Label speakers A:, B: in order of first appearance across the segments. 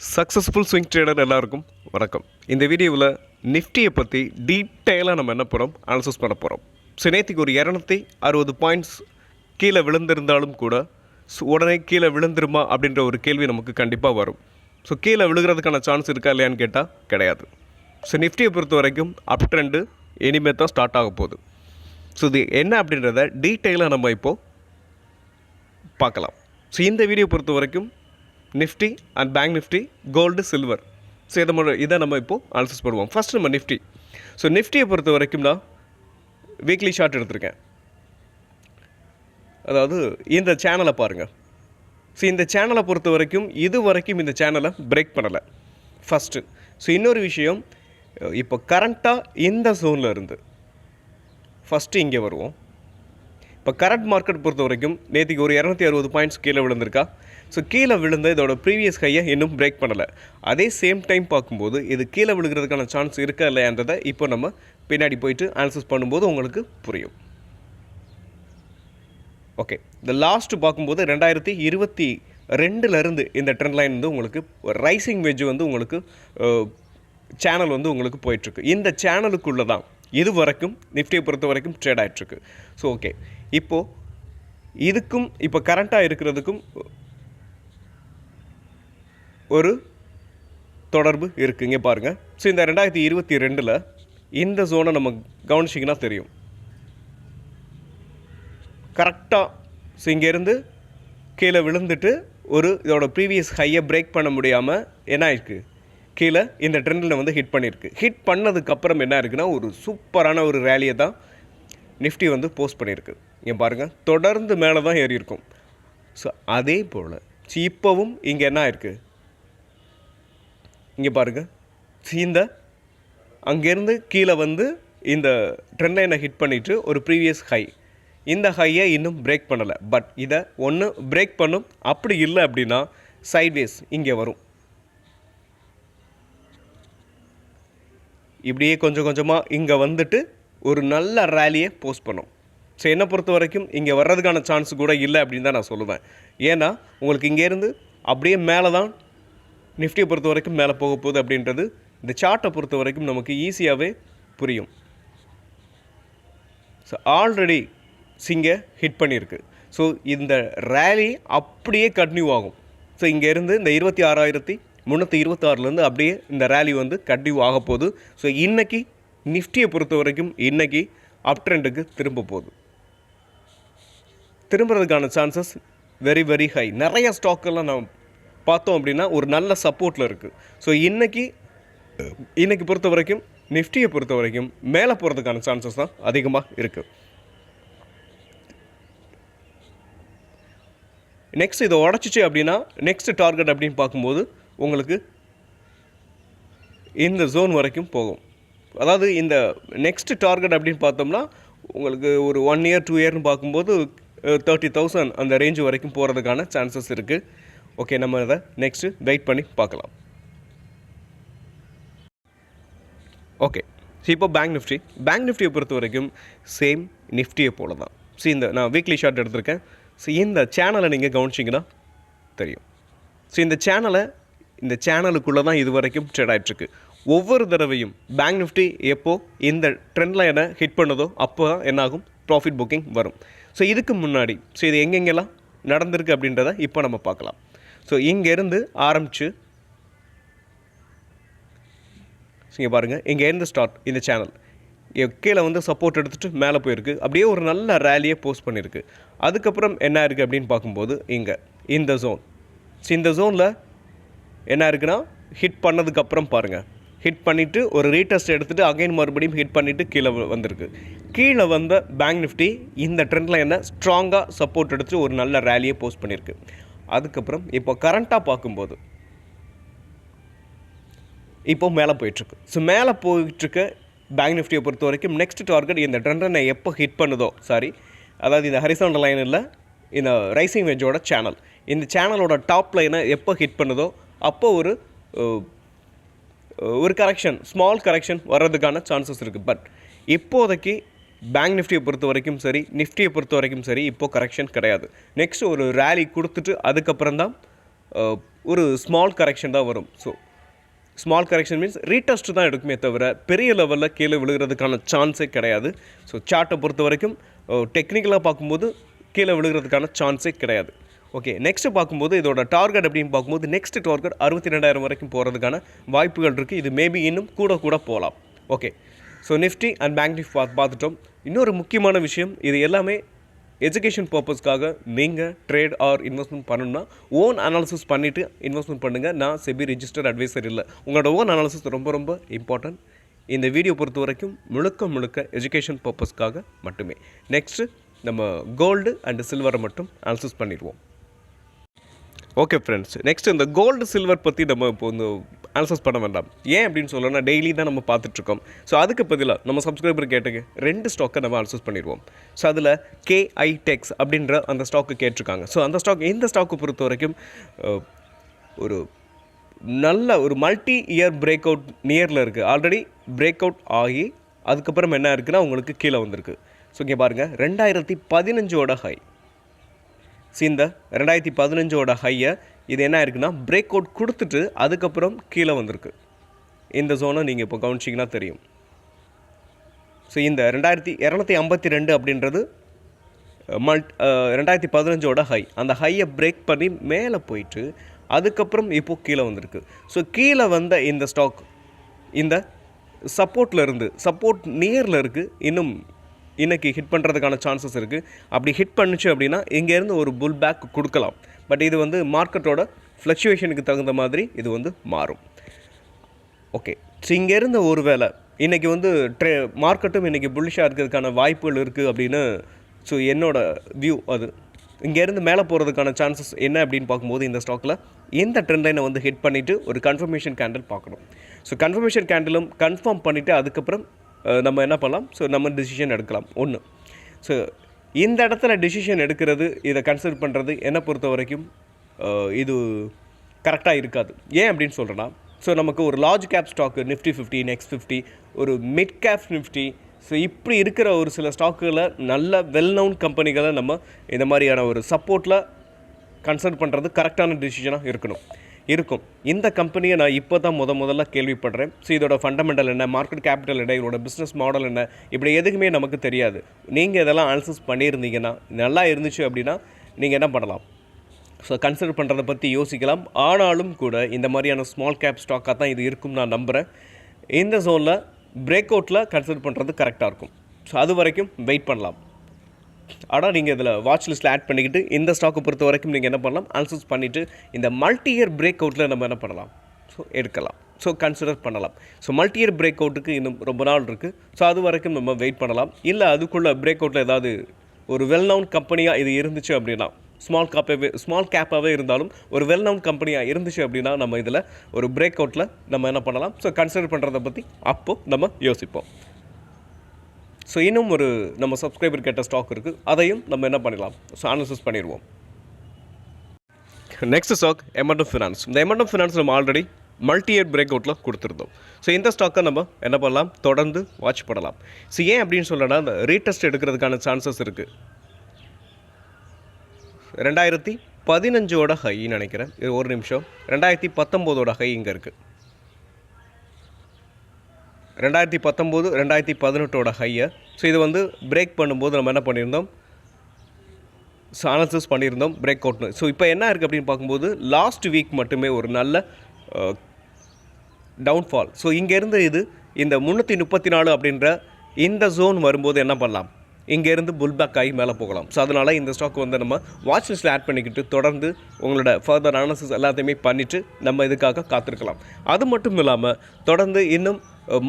A: Successful swing trader எல்லாருக்கும் வணக்கம். இந்த வீடியோவில் நிஃப்டியை பற்றி டீட்டெயிலாக நம்ம என்ன போகிறோம் அனாலிசிஸ் பண்ண போகிறோம் ஸோ நேற்றுக்கு ஒரு இரநூத்தி அறுபது பாயிண்ட்ஸ் கீழே விழுந்திருந்தாலும் கூட உடனே கீழே விழுந்துருமா அப்படின்ற ஒரு கேள்வி நமக்கு கண்டிப்பாக வரும். ஸோ கீழே விழுகிறதுக்கான சான்ஸ் இருக்கா இல்லையான்னு கேட்டால் கிடையாது. ஸோ நிஃப்டியை பொறுத்த வரைக்கும் அப் ட்ரெண்டு இனிமேல் தான் ஸ்டார்ட் ஆக போகுது. ஸோ இது என்ன அப்படின்றத டீட்டெயிலாக நம்ம இப்போது பார்க்கலாம். ஸோ இந்த வீடியோ பொறுத்த வரைக்கும் Nifty and bank Nifty gold silver so இதை நம்ம இதை நம்ம இப்போது அனாலிசிஸ் பண்ணுவோம் ஃபஸ்ட் நம்ம நிஃப்டி ஸோ நிஃப்டியை பொறுத்த வரைக்கும் நான் வீக்லி ஷார்ட் எடுத்திருக்கேன். அதாவது இந்த சேனலை பாருங்கள் ஸோ இந்த சேனலை பொறுத்த வரைக்கும் இது வரைக்கும் இந்த சேனலை பிரேக் பண்ணலை. ஃபஸ்ட்டு ஸோ இன்னொரு விஷயம் இப்போ கரண்ட்டாக இந்த ஜோனில் இருந்து ஃபஸ்ட்டு இங்கே வருவோம். இப்போ கரண்ட் மார்க்கெட் பொறுத்த வரைக்கும் நேற்றுக்கு ஒரு இரநூத்தி அறுபது பாயிண்ட்ஸ் கீழே விழுந்திருக்கா? ஸோ கீழே விழுந்த இதோட ப்ரீவியஸ் ஹையை இன்னும் பிரேக் பண்ணலை. அதே சேம் டைம் பார்க்கும்போது இது கீழே விழுகிறதுக்கான சான்ஸ் இருக்கா இல்லையான்றதை இப்போ நம்ம பின்னாடி போயிட்டு அனாலிசிஸ் பண்ணும்போது உங்களுக்கு புரியும். ஓகே இந்த லாஸ்ட்டு பார்க்கும்போது ரெண்டாயிரத்தி இருபத்தி ரெண்டுலேருந்து இந்த ட்ரெண்ட் லைன் வந்து உங்களுக்கு ரைசிங் வெஜ் வந்து உங்களுக்கு சேனல் வந்து உங்களுக்கு போயிட்டுருக்கு. இந்த சேனலுக்குள்ளே தான் இது வரைக்கும் நிஃப்டியை பொறுத்த வரைக்கும் ட்ரேட் ஆகிட்டுருக்கு ஸோ ஓகே இப்போது இதுக்கும் இப்போ கரண்ட்டாக இருக்கிறதுக்கும் ஒரு தொடர்பு இருக்குது இங்கே பாருங்கள் ஸோ இந்த ரெண்டாயிரத்தி இருபத்தி ரெண்டில் இந்த ஜோனை நம்ம கவனிச்சிங்கன்னா தெரியும். கரெக்டாக ஸோ இங்கேருந்து கீழே விழுந்துட்டு ஒரு இதோட ப்ரீவியஸ் ஹையை பிரேக் பண்ண முடியாமல் என்ன ஆயிருக்கு? கீழே இந்த ட்ரெண்டில் வந்து ஹிட் பண்ணியிருக்கு ஹிட் பண்ணதுக்கப்புறம் என்ன இருக்குன்னா ஒரு சூப்பரான ஒரு ரேலியை தான் நிஃப்டி வந்து போஸ்ட் பண்ணியிருக்கு இங்கே பாருங்கள் தொடர்ந்து மேலே தான் ஏறி இருக்கும் ஸோ அதே போல் ஸோ இப்போவும் இங்கே என்ன ஆயிருக்கு? இங்கே பாருங்கள் சீந்த இந்த அங்கேருந்து கீழே வந்து இந்த ட்ரெண்ட் லைனை ஹிட் பண்ணிவிட்டு ஒரு ப்ரீவியஸ் ஹை இந்த ஹையை இன்னும் பிரேக் பண்ணலை. பட் இதை ஒன்று பிரேக் பண்ணும். அப்படி இல்லை அப்படின்னா சைட்வேஸ் இங்கே வரும். இப்படியே கொஞ்சம் கொஞ்சமாக இங்கே வந்துட்டு ஒரு நல்ல ரேலியை போஸ்ட் பண்ணும். ஸோ என்னை பொறுத்த வரைக்கும் இங்கே வர்றதுக்கான சான்ஸ் கூட இல்லை அப்படின்னு தான் நான் சொல்லுவேன். ஏன்னா உங்களுக்கு இங்கேருந்து அப்படியே மேலே தான் நிஃப்டியை பொறுத்த வரைக்கும் மேலே போக போகுது அப்படின்றது இந்த சார்ட்டை பொறுத்த வரைக்கும் நமக்கு ஈஸியாகவே புரியும். ஸோ ஆல்ரெடி சிங்கை ஹிட் பண்ணியிருக்கு. ஸோ இந்த ரேலி அப்படியே கண்டினியூ ஆகும். ஸோ இங்கேருந்து இந்த இருபத்தி ஆறாயிரத்தி முந்நூற்றி இருபத்தாறுலேருந்து அப்படியே இந்த ரேலி வந்து கண்டினியூ ஆக போகுது. ஸோ இன்றைக்கி நிஃப்டியை பொறுத்த வரைக்கும் இன்றைக்கி அப் ட்ரெண்டுக்கு திரும்ப போகுது. திரும்புறதுக்கான சான்சஸ் வெரி வெரி ஹை நிறைய ஸ்டாக்கெல்லாம் நான் பார்த்தோம் அப்படின்னா ஒரு நல்ல சப்போர்ட்டில் இருக்குது ஸோ இன்றைக்கி இன்றைக்கி பொறுத்த வரைக்கும் நிஃப்டியை பொறுத்த வரைக்கும் மேலே போகிறதுக்கான சான்சஸ் தான் அதிகமாக இருக்குது நெக்ஸ்ட் இதை உடச்சிச்சு அப்படின்னா நெக்ஸ்ட் டார்கெட் அப்படின்னு பார்க்கும்போது உங்களுக்கு இந்த ஜோன் வரைக்கும் போகும். அதாவது இந்த நெக்ஸ்ட் டார்கெட் அப்படின்னு பார்த்தோம்னா உங்களுக்கு ஒரு ஒன் இயர் டூ இயர்னு பார்க்கும்போது தேர்ட்டி தௌசண்ட் அந்த ரேஞ்சு வரைக்கும் போகிறதுக்கான சான்சஸ் இருக்குது ஓகே நம்ம அதை நெக்ஸ்ட்டு வெயிட் பண்ணி பார்க்கலாம். ஓகே ஸோ இப்போ பேங்க் நிஃப்டி பேங்க் நிஃப்டியை பொறுத்த வரைக்கும் சேம் நிஃப்டியை போல தான். ஸோ இந்த நான் வீக்லி ஷார்ட் எடுத்திருக்கேன். ஸோ இந்த சேனலை நீங்கள் கவனிச்சிங்கன்னா தெரியும். ஸோ இந்த சேனலை இந்த சேனலுக்குள்ளே தான் இது வரைக்கும் ட்ரேட் ஆகிட்டுருக்கு ஒவ்வொரு தடவையும் பேங்க் நிஃப்டி எப்போது இந்த ட்ரெண்டில் என்ன ஹிட் பண்ணதோ அப்போ தான் என்னாகும் ப்ராஃபிட் புக்கிங் வரும். ஸோ இதுக்கு முன்னாடி ஸோ இது எங்கெங்கெல்லாம் நடந்திருக்கு அப்படின்றத இப்போ நம்ம பார்க்கலாம். ஸோ இங்கேருந்து ஆரம்பித்து இங்கே பாருங்கள் இங்கேருந்து ஸ்டார்ட் இந்த சேனல் கீழே வந்து சப்போர்ட் எடுத்துகிட்டு மேலே போயிருக்கு. அப்படியே ஒரு நல்ல ரேலியை போஸ்ட் பண்ணியிருக்கு அதுக்கப்புறம் என்ன இருக்குது அப்படின்னு பார்க்கும்போது இங்கே இந்த ஜோன் ஸோ இந்த ஜோனில் என்ன இருக்குன்னா ஹிட் பண்ணதுக்கப்புறம் பாருங்கள் ஹிட் பண்ணிவிட்டு ஒரு ரீடெஸ்ட் எடுத்துகிட்டு அகைன் மறுபடியும் ஹிட் பண்ணிவிட்டு கீழே வந்திருக்கு. கீழே வந்த பேங்க் நிஃப்டி இந்த ட்ரெண்டில் என்ன ஸ்ட்ராங்காக சப்போர்ட் எடுத்துட்டு ஒரு நல்ல ரேலியை போஸ்ட் பண்ணியிருக்கு அதுக்கப்புறம் இப்போ கரண்ட்டாக பார்க்கும்போது இப்போ மேலே போயிட்டுருக்கு. ஸோ மேலே போயிட்டுருக்க பேங்க் நிஃப்டியை பொறுத்த வரைக்கும் நெக்ஸ்ட் டார்கெட் இந்த ட்ரெண்டனை எப்போ ஹிட் பண்ணுதோ சாரி அதாவது இந்த ஹரிசாண்டல் லைனில் இந்த ரைசிங் வெஜ்ஜோட சேனல் இந்த சேனலோட டாப் லைனை எப்போ ஹிட் பண்ணுதோ அப்போ ஒரு ஒரு கரெக்ஷன் ஸ்மால் கரெக்ஷன் வர்றதுக்கான சான்சஸ் இருக்குது பட் இப்போதைக்கு பேங்க் நிஃப்டியை பொறுத்த வரைக்கும் சரி நிஃப்டியை பொறுத்த வரைக்கும் சரி இப்போ கரெக்ஷன் கிடையாது. நெக்ஸ்ட் ஒரு ரேலி கொடுத்துட்டு அதுக்கப்புறம் தான் ஒரு ஸ்மால் கரெக்ஷன் தான் வரும். So small correction means retest தான் எடுக்குமே தவிர பெரிய லெவலில் கீழே விழுகிறதுக்கான சான்ஸே கிடையாது. ஸோ சார்ட்டை பொறுத்த வரைக்கும் டெக்னிக்கலாக பார்க்கும்போது கீழே விழுகிறதுக்கான சான்ஸே கிடையாது. ஓகே நெக்ஸ்ட்டு பார்க்கும்போது இதோட டார்கெட் அப்படின்னு பார்க்கும்போது நெக்ஸ்ட் டார்கெட் அறுபத்தி ரெண்டாயிரம் வரைக்கும் போகிறதுக்கான வாய்ப்புகள் இருக்குது இது மேபி இன்னும் கூட கூட போகலாம் okay so Nifty and bank Nifty பார்த்து பார்த்துட்டோம் இன்னொரு முக்கியமான விஷயம் இது எல்லாமே எஜுகேஷன் பர்பஸ்க்காக நீங்கள் ட்ரேட் ஆர் இன்வெஸ்ட்மெண்ட் பண்ணணும்னா ஓன் அனாலிசிஸ் பண்ணிவிட்டு இன்வெஸ்ட்மெண்ட் பண்ணுங்கள் நான் செபி ரிஜிஸ்டர்ட் அட்வைசர் இல்லை. உங்களோட ஓன் அனாலிசிஸ் ரொம்ப ரொம்ப இம்பார்ட்டன்ட் இந்த வீடியோ பொறுத்த வரைக்கும் முழுக்க முழுக்க எஜுகேஷன் பர்பஸ்க்காக மட்டுமே. நெக்ஸ்ட்டு நம்ம கோல்டு அண்ட் சில்வரை மட்டும் அனாலிசிஸ் பண்ணிடுவோம். ஓகே ஃப்ரெண்ட்ஸ் நெக்ஸ்ட் இந்த கோல்டு சில்வர் பற்றி நம்ம இப்போ இந்த அனலைஸ் பண்ண வேண்டாம். ஏன் அப்படின்னு சொல்லணும்னா டெய்லி தான் நம்ம பார்த்துட்ருக்கோம். ஸோ அதுக்கு பதிலாக நம்ம சப்ஸ்கிரைபர் கேட்டுக்கு ரெண்டு ஸ்டாக்கை நம்ம அனலைஸ் பண்ணிடுவோம். ஸோ அதில் கேஐ டெக்ஸ் அப்படின்ற அந்த ஸ்டாக்கு கேட்டிருக்காங்க. ஸோ அந்த ஸ்டாக் இந்த ஸ்டாக்கு பொறுத்த வரைக்கும் ஒரு நல்ல ஒரு மல்டி இயர் பிரேக் அவுட் நியரில் இருக்குது ஆல்ரெடி பிரேக் அவுட் ஆகி அதுக்கப்புறம் என்ன இருக்குன்னா உங்களுக்கு கீழே வந்திருக்கு. ஸோ இங்கே பாருங்கள் ரெண்டாயிரத்தி பதினஞ்சோட ஹை ஸோ இந்த ரெண்டாயிரத்தி பதினஞ்சோட ஹையை இது என்ன இருக்குன்னா பிரேக் அவுட் கொடுத்துட்டு அதுக்கப்புறம் கீழே வந்திருக்கு. இந்த ஜோனை நீங்கள் இப்போ கவனிச்சிங்கன்னா தெரியும். ஸோ இந்த ரெண்டாயிரத்தி இரநூத்தி ஐம்பத்தி ரெண்டு அப்படின்றது மல்ட் ரெண்டாயிரத்தி பதினஞ்சோட ஹை அந்த ஹையை பிரேக் பண்ணி மேலே போயிட்டு அதுக்கப்புறம் இப்போ கீழே வந்திருக்கு. ஸோ கீழே வந்த இந்த ஸ்டாக் இந்த சப்போர்ட்டில் இருந்து சப்போர்ட் நியரில் இருக்குது இன்னும் இன்றைக்கி ஹிட் பண்ணுறதுக்கான சான்சஸ் இருக்குது அப்படி ஹிட் பண்ணுச்சு அப்படின்னா இங்கேருந்து ஒரு புல் பேக் கொடுக்கலாம். பட் இது வந்து மார்க்கெட்டோட ஃப்ளக்சுவேஷனுக்கு தகுந்த மாதிரி இது வந்து மாறும். ஓகே ஸோ இங்கேருந்து ஒரு வேளை இன்றைக்கி வந்து ட்ரே மார்க்கெட்டும் இன்றைக்கி புல்லிஷாக இருக்கிறதுக்கான வாய்ப்புகள் இருக்குது அப்படின்னு ஸோ என்னோட வியூ அது. இங்கேருந்து மேலே போகிறதுக்கான சான்சஸ் என்ன அப்படின்னு பார்க்கும்போது இந்த ஸ்டாக்கில் இந்த ட்ரெண்ட் லைனை வந்து ஹிட் பண்ணிவிட்டு ஒரு கன்ஃபர்மேஷன் கேண்டில் பார்க்கணும். ஸோ கன்ஃபர்மேஷன் கேண்டிலும் கன்ஃபார்ம் பண்ணிவிட்டு அதுக்கப்புறம் நம்ம என்ன பண்ணலாம்? ஸோ நம்ம டிசிஷன் எடுக்கலாம். ஒன்று ஸோ இந்த இடத்துல டிசிஷன் எடுக்கிறது இதை கன்சிடர் பண்ணுறது என்னை பொறுத்த வரைக்கும் இது கரெக்டாக இருக்காது. ஏன் அப்படின்னு சொல்கிறேன்னா ஸோ நமக்கு ஒரு large cap stock Nifty fifty next fifty ஒரு மிட் கேப் நிஃப்டி ஸோ இப்படி இருக்கிற ஒரு சில ஸ்டாக்குகளை நல்ல வெல் நவுன் கம்பெனிகளை நம்ம இந்த மாதிரியான ஒரு சப்போர்ட்டில் கன்சல்ட் பண்ணுறது கரெக்டான டிசிஷனாக இருக்கணும். இருக்கும். இந்த கம்பெனியை நான் இப்போ தான் முத முதல்ல கேள்விப்படுறேன். ஸோ இதோட ஃபண்டமெண்டல் என்ன? மார்க்கெட் கேபிட்டல் என்ன? இதோட பிஸ்னஸ் மாடல் என்ன? இப்படி எதுக்குமே நமக்கு தெரியாது. நீங்கள் இதெல்லாம் அனாலிசிஸ் பண்ணியிருந்தீங்கன்னா நல்லா இருந்துச்சு அப்படின்னா நீங்கள் என்ன பண்ணலாம்? ஸோ கன்சிடர் பண்ணுறதை பற்றி யோசிக்கலாம். ஆனாலும் கூட இந்த மாதிரியான ஸ்மால் கேப் ஸ்டாக்காக தான் இது இருக்கும் நான் நம்புகிறேன் இந்த ஜோனில் பிரேக் அவுட்டில் கன்சிடர் பண்ணுறது கரெக்டாக இருக்கும். ஸோ அது வரைக்கும் வெயிட் பண்ணலாம். ஆனால் நீங்கள் இதில் வாட்ச் லிஸ்ட்டில் ஆட் பண்ணிக்கிட்டு இந்த ஸ்டாக்கை பொறுத்த வரைக்கும் நீங்கள் என்ன பண்ணலாம்? அனலிசிஸ் பண்ணிவிட்டு இந்த மல்டி இயர் பிரேக் அவுட்டில் நம்ம என்ன பண்ணலாம்? ஸோ எடுக்கலாம். ஸோ கன்சிடர் பண்ணலாம். ஸோ மல்டி இயர் பிரேக் அவுட்டுக்கு இன்னும் ரொம்ப நாள் இருக்குது ஸோ அது வரைக்கும் நம்ம வெயிட் பண்ணலாம். இல்லை அதுக்குள்ளே பிரேக் அவுட்டில் ஏதாவது ஒரு வெல் நவுன் கம்பெனியாக இது இருந்துச்சு அப்படின்னா ஸ்மால் காப்பாகவே ஸ்மால் கேப்பாகவே இருந்தாலும் ஒரு வெல் நவுன் கம்பெனியாக இருந்துச்சு அப்படின்னா நம்ம இதில் ஒரு பிரேக் அவுட்டில் நம்ம என்ன பண்ணலாம்? ஸோ கன்சிடர் பண்ணுறதை பற்றி அப்போது நம்ம யோசிப்போம். ஸோ இன்னும் ஒரு நம்ம சப்ஸ்கிரைபர் கேட்ட ஸ்டாக் இருக்குது அதையும் நம்ம என்ன பண்ணிடலாம்? ஸோ அனாலிசிஸ் பண்ணிடுவோம். நெக்ஸ்ட் ஸ்டாக் எமர்டம் ஃபினான்ஸ் இந்த எமர்டம் ஃபினான்ஸ் நம்ம ஆல்ரெடி மல்டி இயர் பிரேக் அவுட்டில் கொடுத்துருந்தோம். ஸோ இந்த ஸ்டாக்கை நம்ம என்ன பண்ணலாம்? தொடர்ந்து வாட்ச் பண்ணலாம். ஸோ ஏன் அப்படின்னு சொல்லனா இந்த ரீடெஸ்ட் எடுக்கிறதுக்கான சான்சஸ் இருக்குது ரெண்டாயிரத்தி பதினஞ்சோட ஹைன்னு நினைக்கிறேன். இது ஒரு நிமிஷம். ரெண்டாயிரத்தி பத்தொம்போதோட ஹை இங்கே இருக்குது ரெண்டாயிரத்தி பத்தொம்போது ரெண்டாயிரத்தி பதினெட்டோட ஹையை ஸோ இது வந்து பிரேக் பண்ணும்போது நம்ம என்ன பண்ணியிருந்தோம்? ஸோ அனாலிசிஸ் பண்ணியிருந்தோம் பிரேக் அவுட்னு ஸோ இப்போ என்ன இருக்குது அப்படின்னு பார்க்கும்போது லாஸ்ட் வீக் மட்டுமே ஒரு நல்ல டவுன்ஃபால் ஸோ இங்கேருந்து இது இந்த முந்நூற்றி முப்பத்தி நாலு அப்படின்ற இந்த ஜோன் வரும்போது என்ன பண்ணலாம்? இங்கேருந்து புல்பேக் ஆகி மேலே போகலாம். ஸோ அதனால் இந்த ஸ்டாக் வந்து நம்ம வாட்ச் லிஸ்ட்டில் ஆட் பண்ணிக்கிட்டு தொடர்ந்து உங்களோட ஃபர்தர் அனாலிசிஸ் எல்லாத்தையுமே பண்ணிவிட்டு நம்ம இதுக்காக காத்திருக்கலாம். அது மட்டும் இல்லாமல் தொடர்ந்து இன்னும்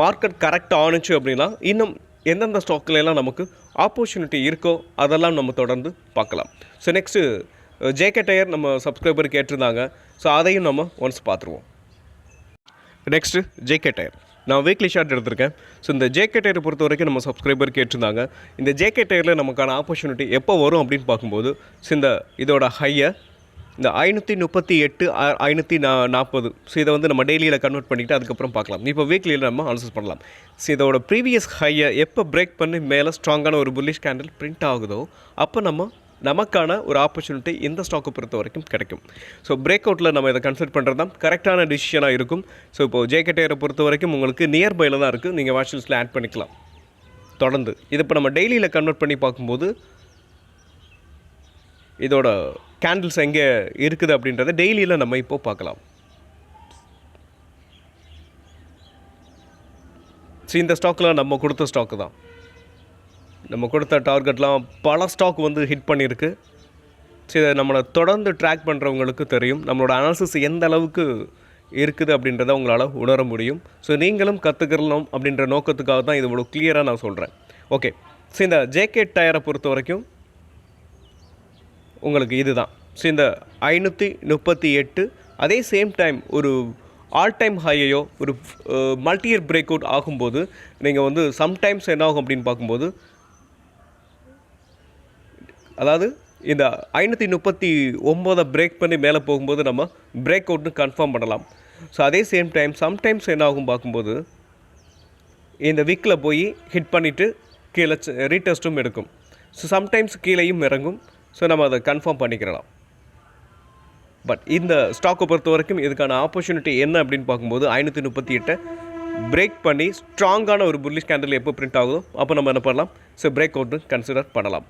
A: மார்க்கெட் கரெக்ட் ஆணுச்சு அப்படின்னா இன்னும் எந்தெந்த ஸ்டாக்லாம் எல்லாம் நமக்கு ஆப்பர்ச்சுனிட்டி இருக்கோ அதெல்லாம் நம்ம தொடர்ந்து பார்க்கலாம். ஸோ நெக்ஸ்ட்டு ஜேகே டயர் நம்ம சப்ஸ்கிரைபர் கேட்டிருந்தாங்க. ஸோ அதையும் நம்ம ஒன்ஸ் பார்த்துருவோம். நெக்ஸ்ட்டு ஜேகே டயர் நான் வீக்லி ஷார்ட் எடுத்திருக்கேன். ஸோ இந்த ஜேகே டயரை பொறுத்த வரைக்கும் நம்ம சப்ஸ்கிரைபர் கேட்டிருந்தாங்க. இந்த ஜேகே டயரில் நமக்கான ஆப்பர்ச்சுனிட்டி எப்போ வரும் அப்படின்னு பார்க்கும்போது ஸோ இந்த இதோட ஹையை இந்த ஐநூற்றி முப்பத்தி எட்டு ஐநூற்றி நா நாற்பது ஸோ இதை வந்து நம்ம டெய்லியில் கன்வெர்ட் பண்ணிவிட்டு அதுக்கப்புறம் பார்க்கலாம். இப்போ வீக்லியில் நம்ம அனலைஸ் பண்ணலாம். ஸோ இதோட ப்ரீவியஸ் ஹையை எப்போ பிரேக் பண்ணி மேலே ஸ்ட்ராங்கான ஒரு புல்லிஷ் கேண்டில் பிரிண்ட் ஆகுதோ அப்போ நம்ம நமக்கான ஒரு ஆப்பர்ச்சுனிட்டி இந்த ஸ்டாக்கை பொறுத்த வரைக்கும் கிடைக்கும். ஸோ பிரேக் அவுட்டில் நம்ம இதை கன்சிடர் பண்ணுறது தான் கரெக்டான டிசிஷனாக இருக்கும். ஸோ இப்போது ஜேகேடேரை பொறுத்த வரைக்கும் உங்களுக்கு நியர்பையில் தான் இருக்குது நீங்கள் வாட்ச் லிஸ்ட்டில் ஆட் பண்ணிக்கலாம். தொடர்ந்து. இது இப்போ நம்ம டெய்லியில் கன்வெர்ட் பண்ணி பார்க்கும்போது இதோட கேண்டில்ஸ் எங்கே இருக்குது அப்படின்றத டெய்லியில் நம்ம இப்போ பார்க்கலாம். ஸோ இந்த ஸ்டாக்கில் நம்ம கொடுத்த ஸ்டாக்கு தான். நம்ம கொடுத்த டார்கெட்லாம் பல ஸ்டாக் வந்து ஹிட் பண்ணியிருக்கு. ஸோ இதை நம்மளை தொடர்ந்து ட்ராக் பண்ணுறவங்களுக்கு தெரியும். நம்மளோட அனாலிசிஸ் எந்த அளவுக்கு இருக்குது அப்படின்றத உங்களால் உணர முடியும். ஸோ நீங்களும் கற்றுக்கிறலாம் அப்படின்ற நோக்கத்துக்காக தான் இது இவ்வளோ கிளியராக நான் சொல்கிறேன் ஓகே ஸோ இந்த ஜேகே டயரை பொறுத்த வரைக்கும் உங்களுக்கு இதுதான். ஸோ இந்த ஐநூற்றி முப்பத்தி எட்டு அதே சேம் டைம் ஒரு ஆல் டைம் ஹையையோ ஒரு மல்டி இயர் பிரேக் அவுட் ஆகும்போது நீங்கள் வந்து சம்டைம்ஸ் என்ன ஆகும் அப்படின்னு பார்க்கும்போது அதாவது இந்த ஐநூற்றி முப்பத்தி ஒம்போதை பிரேக் பண்ணி மேலே போகும்போது நம்ம பிரேக் அவுட்னு கன்ஃபார்ம் பண்ணலாம். ஸோ அதே சேம் டைம் சம்டைம்ஸ் என்ன ஆகும் பார்க்கும்போது இந்த வீக்கில் போய் ஹிட் பண்ணிவிட்டு கீழே ரீடெஸ்ட்டும் எடுக்கும். ஸோ சம்டைம்ஸ் கீழேயும் இறங்கும். ஸோ நம்ம அதை கன்ஃபார்ம் பண்ணிக்கிறலாம் பட் இந்த ஸ்டாக்கை பொறுத்த வரைக்கும் இதுக்கான ஆப்பர்ச்சுனிட்டி என்ன அப்படின்னு பார்க்கும்போது ஐநூற்றி முப்பத்தி எட்டை பிரேக் பண்ணி ஸ்ட்ராங்கான ஒரு புல்லிஷ் கேண்டில் எப்போ பிரிண்ட் ஆகுதோ அப்போ நம்ம என்ன பண்ணலாம்? ஸோ பிரேக் அவுட்னு கன்சிடர் பண்ணலாம்.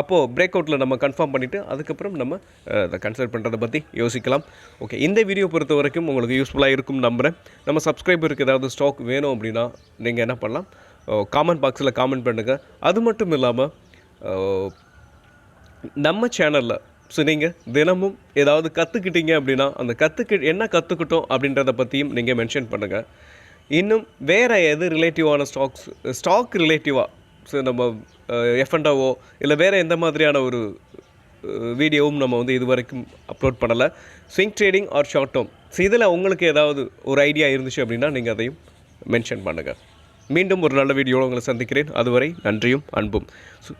A: அப்போது பிரேக் அவுட்டில் நம்ம கன்ஃபார்ம் பண்ணிவிட்டு அதுக்கப்புறம் நம்ம அதை கன்சிடர் பண்ணுறதை பற்றி யோசிக்கலாம். ஓகே இந்த வீடியோ பொறுத்த வரைக்கும் உங்களுக்கு யூஸ்ஃபுல்லாக இருக்கும் நம்புகிறேன் நம்ம சப்ஸ்கிரைபருக்கு ஏதாவது ஸ்டாக் வேணும் அப்படின்னா நீங்கள் என்ன பண்ணலாம்? காமெண்ட் பாக்ஸில் காமெண்ட் பண்ணுங்கள் அது மட்டும் இல்லாமல் நம்ம சேனலில் ஸோ நீங்கள் தினமும் ஏதாவது கற்றுக்கிட்டீங்க அப்படின்னா அந்த கற்றுக்கி என்ன கற்றுக்கிட்டோம் அப்படின்றத பற்றியும் நீங்கள் மென்ஷன் பண்ணுங்கள் இன்னும் வேறு எது ரிலேட்டிவான ஸ்டாக்ஸ் ஸ்டாக் ரிலேட்டிவாக ஸோ நம்ம எஃப்என்டாவோ இல்லை வேறு எந்த மாதிரியான ஒரு வீடியோவும் நம்ம வந்து இது வரைக்கும் அப்லோட் பண்ணலை. Swing trading or short term so இதில் உங்களுக்கு ஏதாவது ஒரு ஐடியா இருந்துச்சு அப்படின்னா நீங்கள் அதையும் மென்ஷன் பண்ணுங்கள் மீண்டும் ஒரு நல்ல வீடியோவில் உங்களை சந்திக்கிறேன். அதுவரை நன்றியும் அன்பும். ஸோ